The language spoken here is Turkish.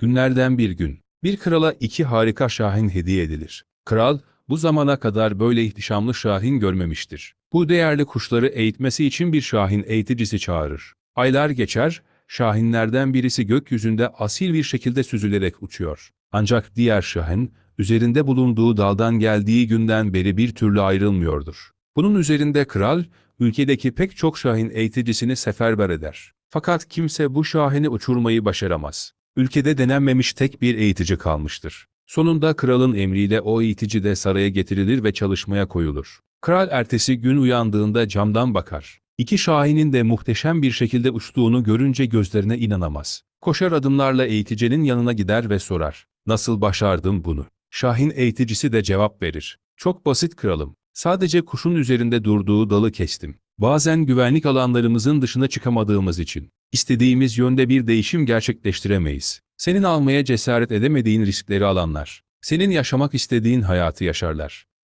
Günlerden bir gün, bir krala iki harika şahin hediye edilir. Kral, bu zamana kadar böyle ihtişamlı şahin görmemiştir. Bu değerli kuşları eğitmesi için bir şahin eğiticisi çağırır. Aylar geçer, şahinlerden birisi gökyüzünde asil bir şekilde süzülerek uçuyor. Ancak diğer şahin, üzerinde bulunduğu daldan geldiği günden beri bir türlü ayrılmıyordur. Bunun üzerinde kral, ülkedeki pek çok şahin eğiticisini seferber eder. Fakat kimse bu şahini uçurmayı başaramaz. Ülkede denenmemiş tek bir eğitici kalmıştır. Sonunda kralın emriyle o eğitici de saraya getirilir ve çalışmaya koyulur. Kral ertesi gün uyandığında camdan bakar. İki şahinin de muhteşem bir şekilde uçtuğunu görünce gözlerine inanamaz. Koşar adımlarla eğiticinin yanına gider ve sorar. Nasıl başardın bunu? Şahin eğiticisi de cevap verir. Çok basit kralım. Sadece kuşun üzerinde durduğu dalı kestim. Bazen güvenlik alanlarımızın dışına çıkamadığımız için istediğimiz yönde bir değişim gerçekleştiremeyiz. Senin almaya cesaret edemediğin riskleri alanlar, senin yaşamak istediğin hayatı yaşarlar.